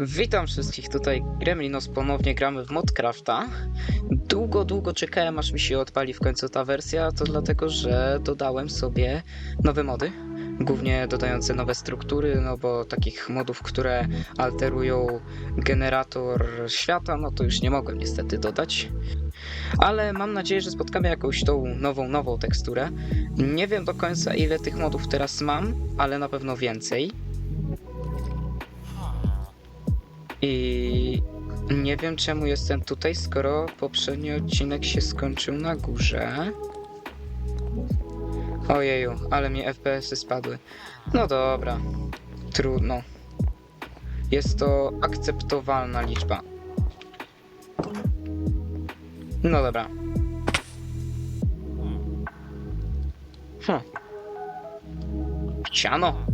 Witam wszystkich, tutaj Gremlinos, ponownie gramy w Modcrafta. Długo, długo czekałem aż mi się odpali w końcu ta wersja, to dlatego, że dodałem sobie nowe mody. Głównie dodające nowe struktury, no bo takich modów, które alterują generator świata, no to już nie mogłem niestety dodać. Ale mam nadzieję, że spotkamy jakąś tą nową, nową teksturę. Nie wiem do końca ile tych modów teraz mam, ale na pewno więcej. I nie wiem czemu jestem tutaj, skoro poprzedni odcinek się skończył na górze. Ojeju, ale mi FPS-y spadły. No dobra, trudno. Jest to akceptowalna liczba. No dobra. Hm. Chciano.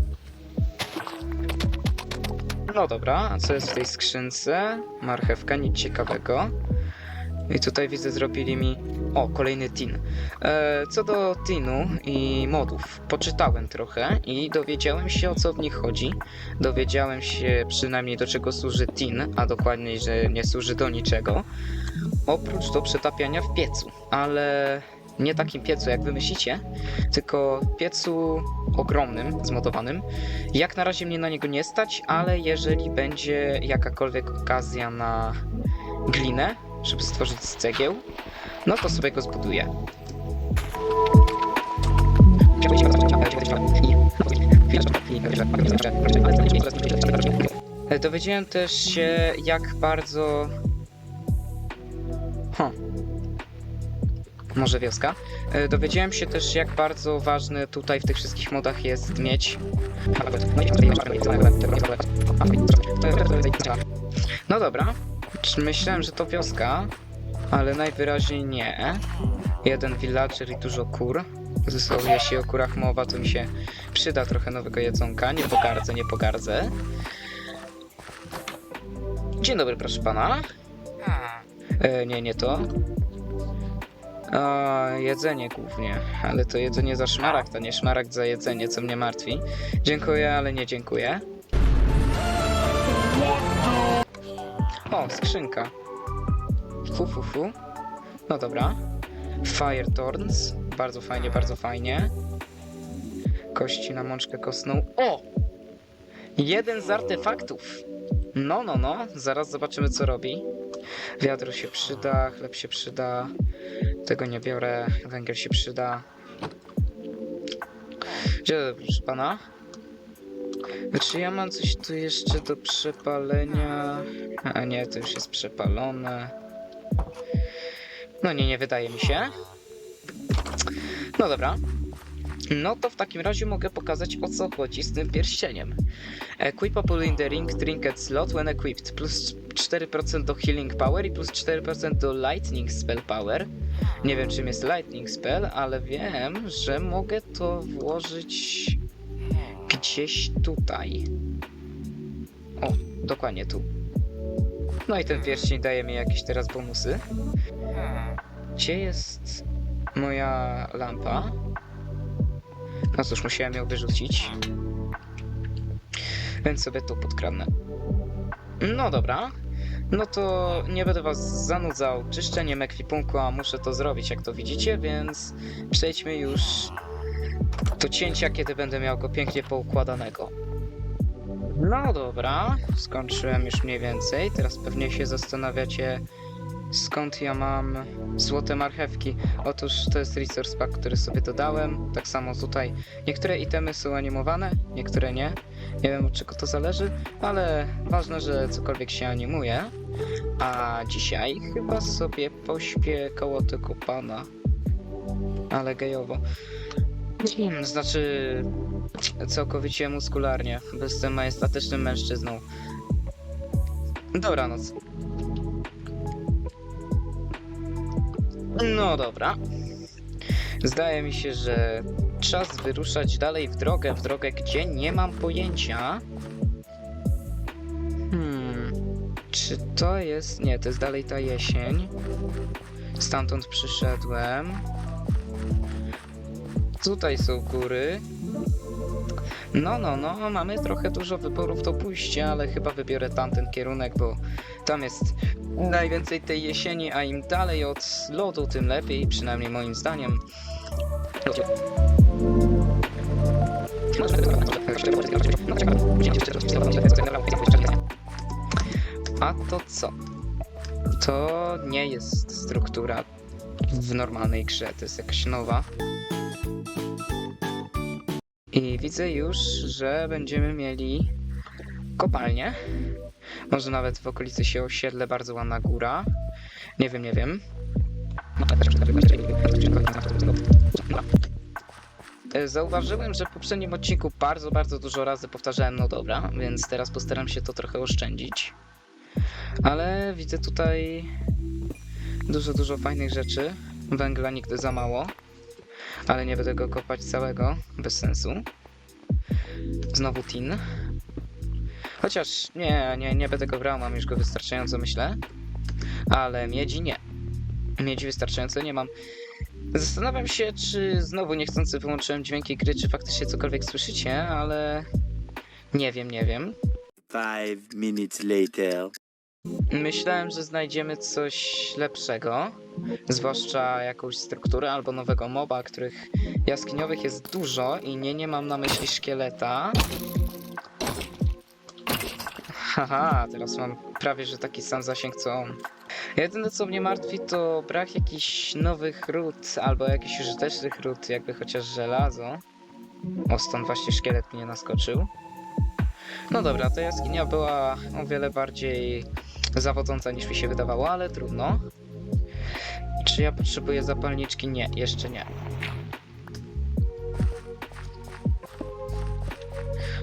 No dobra, a co jest w tej skrzynce? Marchewka, nic ciekawego. I tutaj widzę, zrobili mi. O, kolejny tin. E, co do tinu i modów, poczytałem trochę i dowiedziałem się o co w nich chodzi. Dowiedziałem się przynajmniej do czego służy tin, a dokładniej, że nie służy do niczego. Oprócz do przetapiania w piecu, ale nie takim piecu jak wy myślicie, tylko piecu ogromnym, zmodowanym. Jak na razie mnie na niego nie stać, ale jeżeli będzie jakakolwiek okazja na glinę, żeby stworzyć z cegieł, no to sobie go zbuduję. Dowiedziałem też się, jak bardzo. Huh. Może wioska. E, Dowiedziałem się też, jak bardzo ważny tutaj w tych wszystkich modach jest mieć. No dobra. Myślałem, że to wioska, ale najwyraźniej nie. Jeden villager i dużo kur. Zresztą jeśli o kurach mowa, to mi się przyda trochę nowego jedzonka. Nie pogardzę, nie pogardzę. Dzień dobry, proszę pana. E, nie, nie to. A, jedzenie głównie, ale to jedzenie za szmaragd, a nie szmaragd za jedzenie, co mnie martwi. Dziękuję, ale nie dziękuję. O, skrzynka. Fu, fu, fu. No dobra. Fire Thorns. Bardzo fajnie, bardzo fajnie. Kości na mączkę kostną. O! Jeden z artefaktów. No, no, no. Zaraz zobaczymy, co robi. Wiadro się przyda, chleb się przyda. Tego nie biorę. Węgiel się przyda. Dobry, proszę pana. Czy ja mam coś tu jeszcze do przepalenia? A nie, to już jest przepalone. No nie, nie wydaje mi się. No dobra. No to w takim razie mogę pokazać o co chodzi z tym pierścieniem. Equipable in the ring trinket slot when equipped. Plus 4% do healing power i plus 4% do lightning spell power. Nie wiem czym jest lightning spell, ale wiem, że mogę to włożyć gdzieś tutaj. O, dokładnie tu. No i ten pierścień daje mi jakieś teraz bonusy. Gdzie jest moja lampa? No cóż, musiałem ją wyrzucić. Więc sobie to podkradnę. No dobra. No to nie będę was zanudzał czyszczeniem ekwipunku, a muszę to zrobić, jak to widzicie, więc przejdźmy już do cięcia, kiedy będę miał go pięknie poukładanego. No dobra, skończyłem już mniej więcej. Teraz pewnie się zastanawiacie, skąd ja mam złote marchewki. Otóż to jest resource pack, który sobie dodałem. Tak samo tutaj. Niektóre itemy są animowane, niektóre nie. Nie wiem od czego to zależy, ale ważne, że cokolwiek się animuje. A dzisiaj chyba sobie pośpię koło tego pana. Ale gejowo. Znaczy, całkowicie muskularnie, bo jestem majestatycznym mężczyzną. Dobranoc. No dobra. Zdaje mi się, że czas wyruszać dalej w drogę, w drogę, gdzie nie mam pojęcia. Hmm, czy to jest... Nie, to jest dalej ta jesień. Stamtąd przyszedłem. Tutaj są góry. No, no, no, mamy trochę dużo wyborów do pójścia, ale chyba wybiorę tamten kierunek, bo tam jest najwięcej tej jesieni, a im dalej od lodu, tym lepiej, przynajmniej moim zdaniem. A to co? To nie jest struktura w normalnej grze, to jest jakaś nowa. I widzę już, że będziemy mieli kopalnię. Może nawet w okolicy się osiedle bardzo ładna góra. Nie wiem, nie wiem. E, Zauważyłem, że w poprzednim odcinku bardzo, bardzo dużo razy powtarzałem no dobra, więc teraz postaram się to trochę oszczędzić. Ale widzę tutaj dużo, dużo fajnych rzeczy. Węgla nigdy za mało. Ale nie będę go kopać całego, bez sensu. Znowu tin. Chociaż nie, nie, nie będę go brał, mam już go wystarczająco, myślę. Ale miedzi nie. Miedzi wystarczająco nie mam. Zastanawiam się, czy znowu niechcący wyłączyłem dźwięki gry, czy faktycznie cokolwiek słyszycie, ale nie wiem, nie wiem. Five minutes later. Myślałem, że znajdziemy coś lepszego, zwłaszcza jakąś strukturę albo nowego moba, których jaskiniowych jest dużo i nie, nie mam na myśli szkieleta. Haha, teraz mam prawie, że taki sam zasięg co on. Jedyne co mnie martwi to brak jakichś nowych ród albo jakichś użytecznych ród, jakby chociaż żelazo. O, stąd właśnie szkielet mnie naskoczył. No dobra, ta jaskinia była o wiele bardziej zawodząca niż mi się wydawało, ale trudno. Czy ja potrzebuję zapalniczki? Nie, jeszcze nie.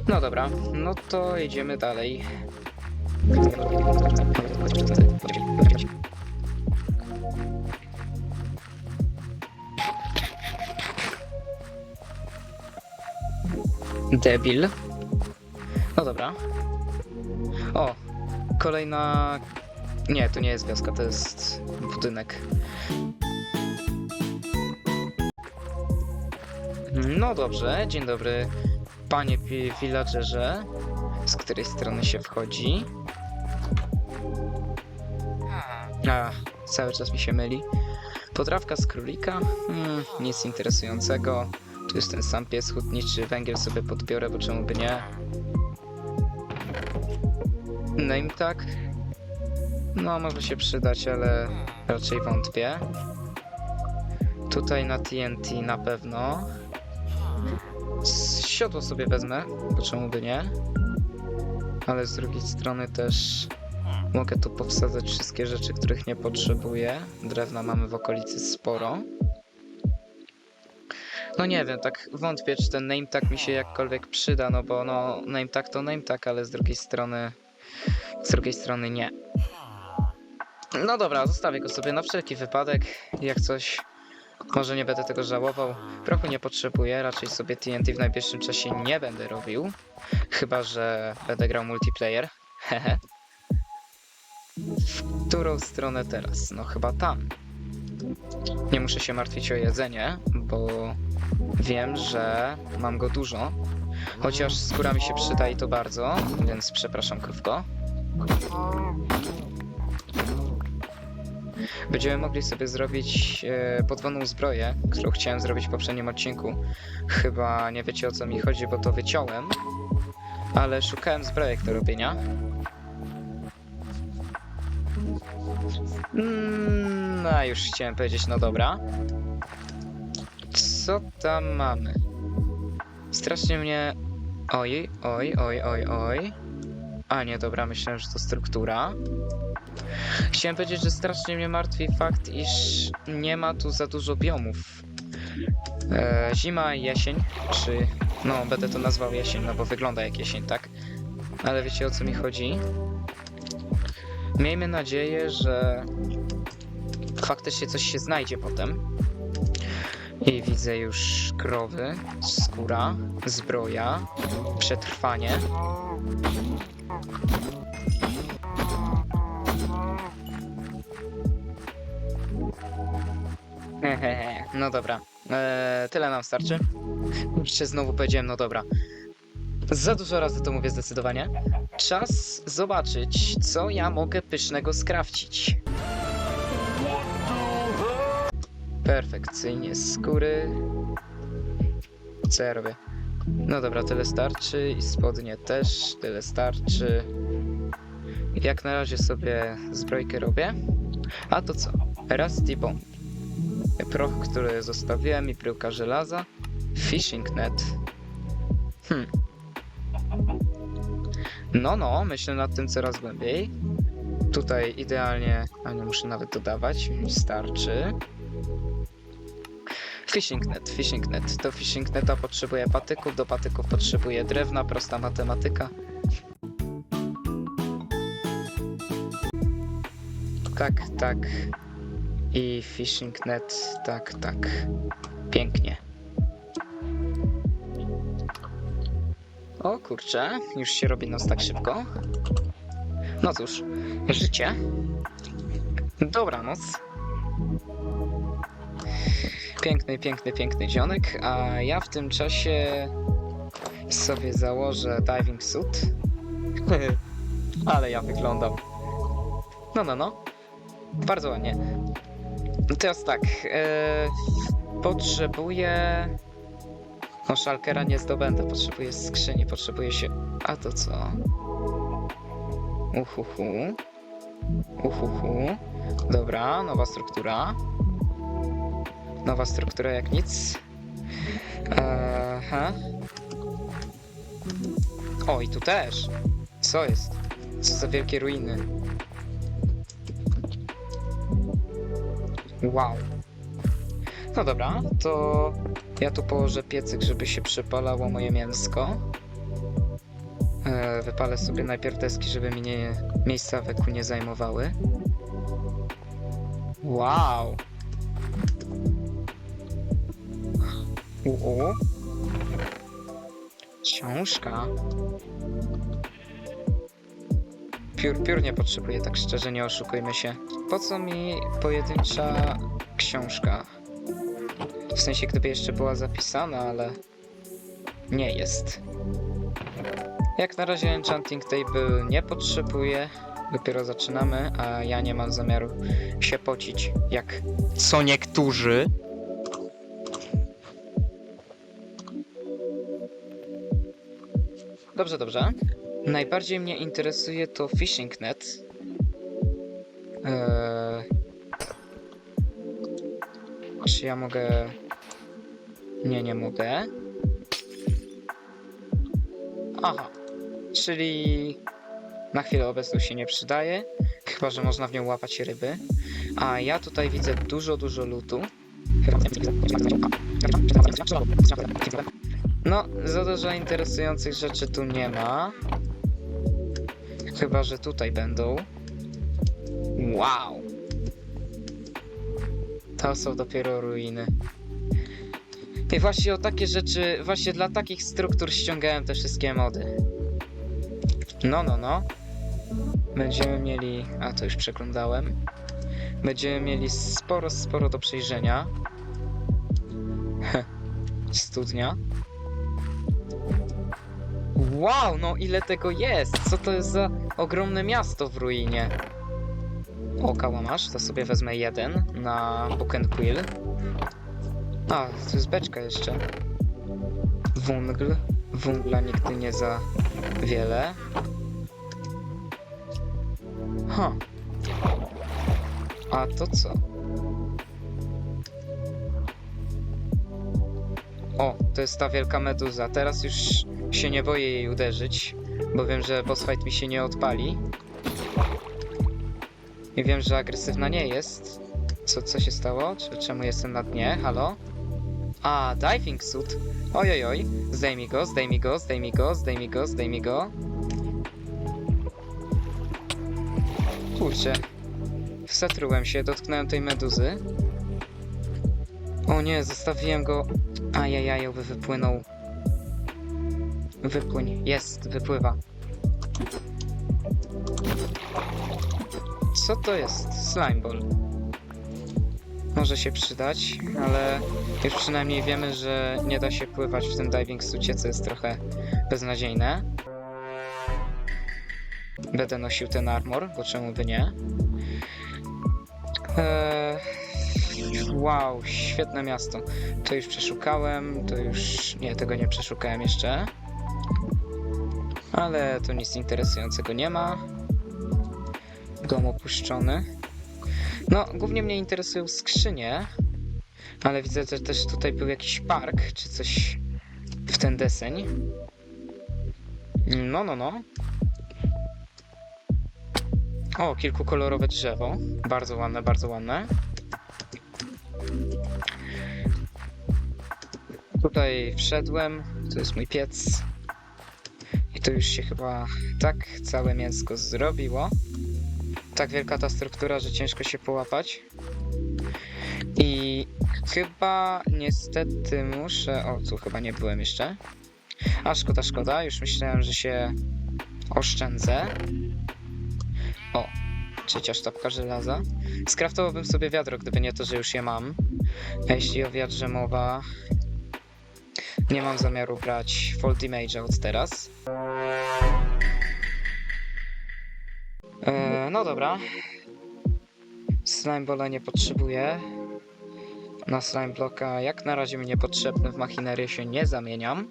No dobra, no to idziemy dalej. Debil. No dobra. Kolejna. Nie, to nie jest wioska, to jest budynek. No dobrze, dzień dobry, panie villagerze. Z której strony się wchodzi? A, cały czas mi się myli. Potrawka z królika? Hmm, nic interesującego. Tu jest ten sam pies hutniczy, węgiel sobie podbiorę, bo czemu by nie? Name tag? No, może się przydać, ale raczej wątpię. Tutaj na TNT na pewno. Siodło sobie wezmę, bo czemu by nie? Ale z drugiej strony też mogę tu powsadzać wszystkie rzeczy, których nie potrzebuję. Drewna mamy w okolicy sporo. No nie wiem, tak wątpię, czy ten name tag mi się jakkolwiek przyda, no bo no name tag to name tag, ale z drugiej strony z drugiej strony nie. No dobra, zostawię go sobie na wszelki wypadek. Jak coś, może nie będę tego żałował. Prochu nie potrzebuję, raczej sobie TNT w najbliższym czasie nie będę robił. Chyba, że będę grał multiplayer. Hehe. W którą stronę teraz? No chyba tam. Nie muszę się martwić o jedzenie, bo wiem, że mam go dużo. Chociaż skóra mi się przyda i to bardzo, więc przepraszam krówko. Będziemy mogli sobie zrobić e, podwójną zbroję, którą chciałem zrobić w poprzednim odcinku. Chyba nie wiecie o co mi chodzi, bo to wyciąłem. Ale szukałem zbrojek do robienia. Mm, a już chciałem powiedzieć, no dobra. Co tam mamy? Strasznie mnie... Oj, oj, oj, oj, oj. A nie, dobra, myślałem, że to struktura. Chciałem powiedzieć, że strasznie mnie martwi fakt, iż nie ma tu za dużo biomów. E, zima jesień, czy... No, będę to nazwał jesień, no bo wygląda jak jesień, tak? Ale wiecie o co mi chodzi? Miejmy nadzieję, że faktycznie coś się znajdzie potem. I widzę już krowy, skóra, zbroja, przetrwanie. Hehehe, no dobra. Eee, tyle nam starczy. Jeszcze znowu powiedziałem, no dobra. Za dużo razy to mówię zdecydowanie. Czas zobaczyć, co ja mogę pysznego skrawcić. Perfekcyjnie, skóry. Co ja robię? No dobra, tyle starczy i spodnie też, tyle starczy. Jak na razie sobie zbrojkę robię. A to co? Rusty Bomb. Proch, który zostawiłem i bryłka żelaza. Fishing net. Hmm. No, no, myślę nad tym coraz głębiej. Tutaj idealnie, a nie muszę nawet dodawać, mi starczy. Fishing net, fishing net. Do fishing neta potrzebuję patyków, do patyków potrzebuję drewna, prosta matematyka. Tak, tak. I fishing net, tak, tak. Pięknie. O kurczę, już się robi nos tak szybko. No cóż, życie. Dobranoc. Piękny, piękny, piękny dzionek, a ja w tym czasie sobie założę diving suit. Ale ja wyglądam. No, no, no. Bardzo ładnie. Teraz tak, e, potrzebuję... No szalkera nie zdobędę, potrzebuję skrzyni, potrzebuję się... A to co? Uhuhu. Uhuhu. Dobra, nowa struktura. Nowa struktura jak nic. Aha. O, i tu też. Co jest? Co za wielkie ruiny. Wow. No dobra, to ja tu położę piecyk, żeby się przypalało moje mięsko. E, wypalę sobie najpierw deski, żeby mi nie, miejsca w eku nie zajmowały. Wow. Uu. Książka. Piór, piór nie potrzebuję, tak szczerze, nie oszukujmy się. Po co mi pojedyncza książka? W sensie, gdyby jeszcze była zapisana, ale nie jest. Jak na razie Enchanting Table nie potrzebuję. Dopiero zaczynamy, a ja nie mam zamiaru się pocić, jak co niektórzy. Dobrze, dobrze. Najbardziej mnie interesuje to Fishing Net. Eee... Czy ja mogę... Nie, nie mogę. Aha. Czyli na chwilę obecną się nie przydaje. Chyba, że można w nią łapać ryby. A ja tutaj widzę dużo, dużo lutu. No, za dużo interesujących rzeczy tu nie ma. Chyba, że tutaj będą. Wow! To są dopiero ruiny. I właśnie o takie rzeczy, właśnie dla takich struktur ściągałem te wszystkie mody. No, no, no. Będziemy mieli... A, to już przeglądałem. Będziemy mieli sporo, sporo do przejrzenia. Studnia. Wow, no ile tego jest! Co to jest za ogromne miasto w ruinie? O, kałamarz, to sobie wezmę jeden na Book and Quill. A, to jest beczka jeszcze. Wungl. Wungla nigdy nie za wiele. Ha. A to co? O, to jest ta wielka meduza. Teraz już się nie boję jej uderzyć, bo wiem, że boss fight mi się nie odpali. I wiem, że agresywna nie jest. Co, co się stało? Czemu jestem na dnie? Halo? A, diving suit. Ojojoj. Zdejmij go, zdejmij go, zdejmij go, zdejmij go, zdejmij go. Kurczę. Zatrułem się, dotknąłem tej meduzy. O nie, zostawiłem go. Ajajajowy wypłynął. Wypłyń. Jest, wypływa. Co to jest? Slime ball. Może się przydać, ale już przynajmniej wiemy, że nie da się pływać w tym diving sucie, co jest trochę beznadziejne. Będę nosił ten armor, bo czemu by nie? Eee, wow, świetne miasto. To już przeszukałem, to już... Nie, tego nie przeszukałem jeszcze. Ale tu nic interesującego nie ma. Dom opuszczony. No, głównie mnie interesują skrzynie. Ale widzę, że też tutaj był jakiś park, czy coś w ten deseń. No, no, no. O, kilkukolorowe drzewo. Bardzo ładne, bardzo ładne. Tutaj wszedłem. To jest mój piec. I to już się chyba tak całe mięsko zrobiło. Tak wielka ta struktura, że ciężko się połapać. I chyba niestety muszę. O, tu chyba nie byłem jeszcze. A szkoda, szkoda. Już myślałem, że się oszczędzę. O, trzecia sztabka żelaza. Skraftowałbym sobie wiadro, gdyby nie to, że już je mam. A jeśli o wiadrze mowa, nie mam zamiaru brać Fall Damage od teraz. E, no dobra. Slime Balla nie potrzebuję. Na Slime Blocka jak na razie mi niepotrzebny, w machinerię się nie zamieniam.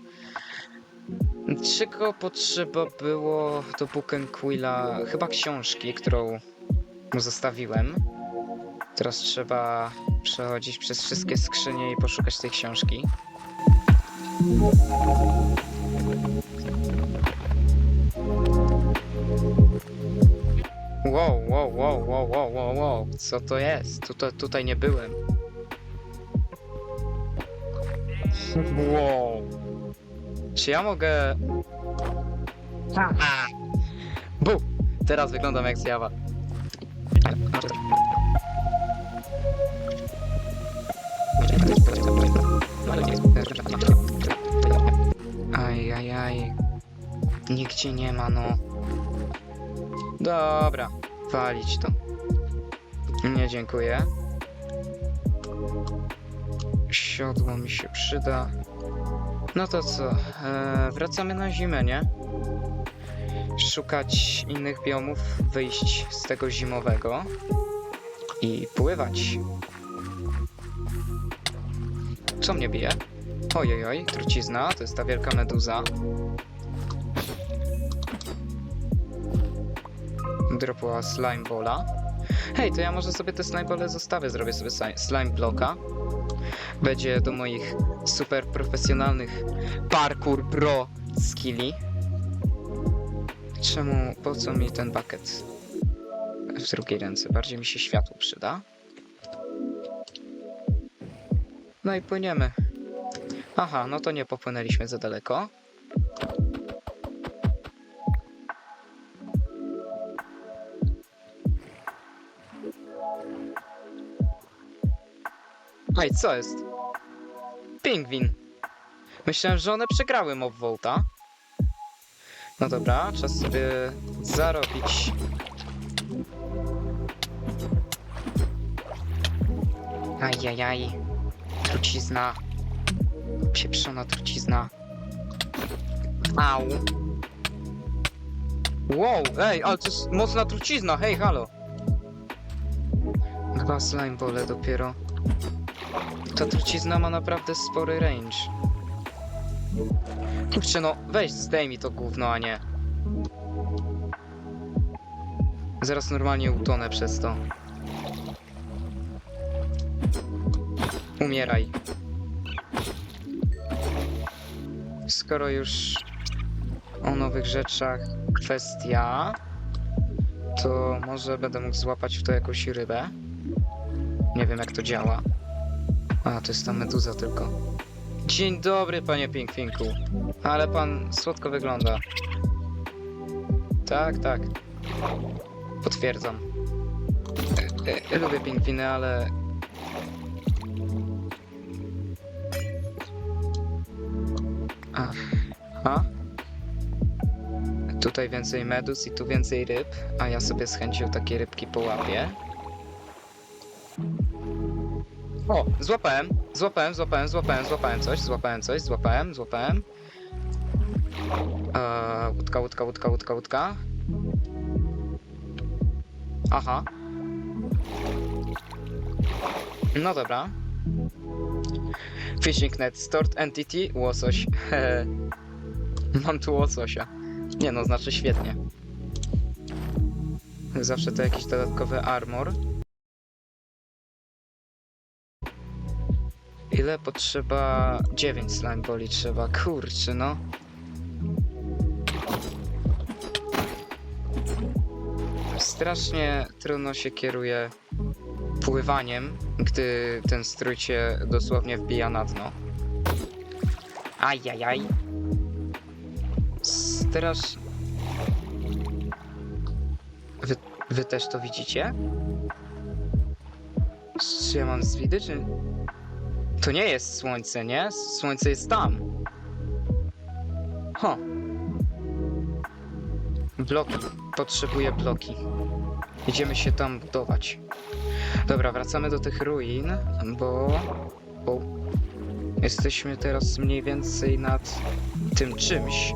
Czego potrzeba było do Book and Quilla? Chyba książki, którą mu zostawiłem. Teraz trzeba przechodzić przez wszystkie skrzynie i poszukać tej książki. Wow, wow, wow, wow, wow, wow, wow. Co to jest? Tutaj, tutaj nie byłem. Wow. Czy ja mogę... A! Bu! Teraz wyglądam jak zjawa. Aj, aj, aj. Nigdzie nie ma, no. Dobra, walić to. Nie, dziękuję. Siodło mi się przyda. No to co, e, wracamy na zimę, nie? Szukać innych biomów, wyjść z tego zimowego i pływać. Co mnie bije? Ojojoj, trucizna, to jest ta wielka meduza. Dropła slime bola. Hej, to ja może sobie te slime bole zostawię, zrobię sobie sli- slime bloka. Będzie do moich super profesjonalnych parkour pro skilli. Czemu, po co mi ten bucket w drugiej ręce? Bardziej mi się światło przyda. No i płyniemy. Aha, no to nie popłynęliśmy za daleko. Ej, co jest? Pingwin. Myślałem, że one przegrały mob Volta. No dobra, czas sobie zarobić. Ajajaj. Trucizna. Pieprzona trucizna. Au. Wow, ej, ale to jest mocna trucizna, hej, halo. Dwa slime bole dopiero. Ta trucizna ma naprawdę spory range. Kurczę no, weź zdejmij to gówno, a nie. Zaraz normalnie utonę przez to. Umieraj. Skoro już o nowych rzeczach kwestia, to może będę mógł złapać w to jakąś rybę. Nie wiem jak to działa. A, to jest ta meduza tylko. Dzień dobry, panie Pinkfinku. Ale pan słodko wygląda. Tak, tak. Potwierdzam. E, e, lubię pingwiny, ale... A. A? Tutaj więcej medus i tu więcej ryb, a ja sobie z chęcią takie rybki połapię. O, złapałem, złapałem, złapałem, złapałem, złapałem coś, złapałem coś, złapałem, złapałem. Eee, łódka, łódka, łódka, łódka, łódka. Aha. No dobra. Fishing net, stored entity, łosoś. Mam tu łososia. Nie no, znaczy świetnie. Zawsze to jakiś dodatkowy armor. Ile potrzeba? 9 slime boli trzeba, kurczę no. Strasznie trudno się kieruje pływaniem, gdy ten strój cię dosłownie wbija na dno. Ajajaj. Strasz... Wy, wy też to widzicie? Czy ja mam z widy, czy... To nie jest słońce, nie? Słońce jest tam. Ho. Bloki. Potrzebuję bloki. Idziemy się tam budować. Dobra, wracamy do tych ruin, bo... bo... Jesteśmy teraz mniej więcej nad tym czymś.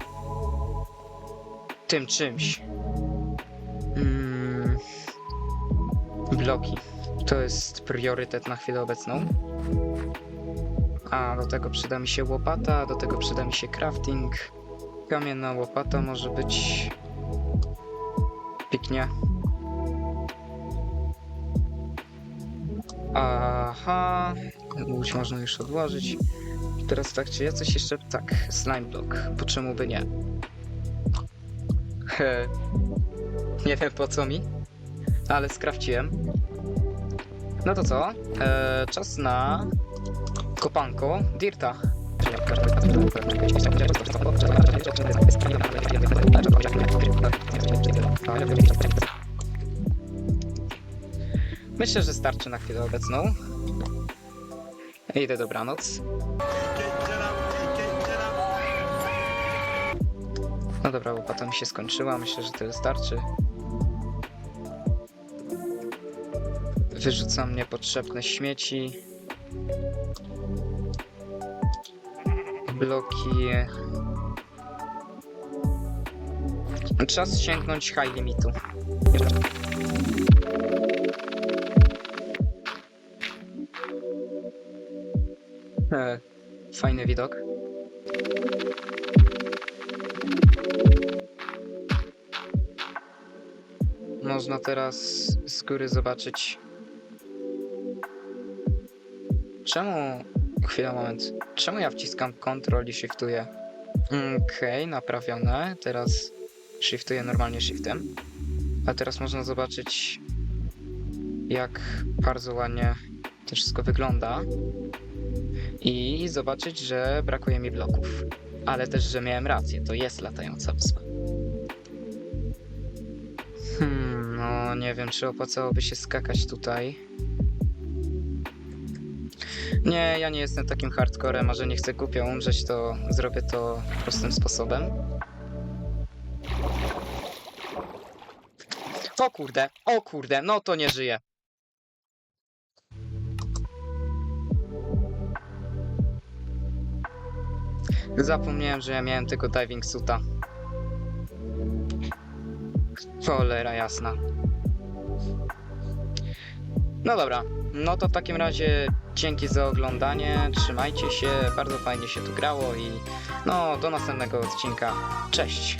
Tym czymś. Mm. Bloki. To jest priorytet na chwilę obecną. A do tego przyda mi się łopata, do tego przyda mi się crafting. Kamienna łopata może być piknie. Aha, łódź można już odłożyć. Teraz tak, czy ja coś jeszcze... Tak, slime block, po czemu by nie? Nie wiem po co mi, ale skrawciłem. No to co? E, czas na kopanko Dirta. Myślę, że starczy na chwilę obecną. Idę dobranoc. No dobra, łopata mi się skończyła. Myślę, że tyle starczy. Wyrzucam niepotrzebne śmieci. Bloki. Czas sięgnąć high limitu. E, fajny widok. Można teraz z góry zobaczyć. Czemu. Chwila, moment. Czemu ja wciskam Ctrl i shiftuję? Okej, naprawione. Teraz shiftuję normalnie shiftem. A teraz można zobaczyć, jak bardzo ładnie to wszystko wygląda. I zobaczyć, że brakuje mi bloków. Ale też, że miałem rację, to jest latająca wyspa. Hmm, no nie wiem, czy opłacałoby się skakać tutaj. Nie, ja nie jestem takim hardcorem, a że nie chcę głupio umrzeć, to zrobię to prostym sposobem. O kurde, o kurde, no to nie żyje. Zapomniałem, że ja miałem tylko diving suita. Cholera jasna. No dobra, no to w takim razie dzięki za oglądanie, trzymajcie się, bardzo fajnie się tu grało i no do następnego odcinka. Cześć!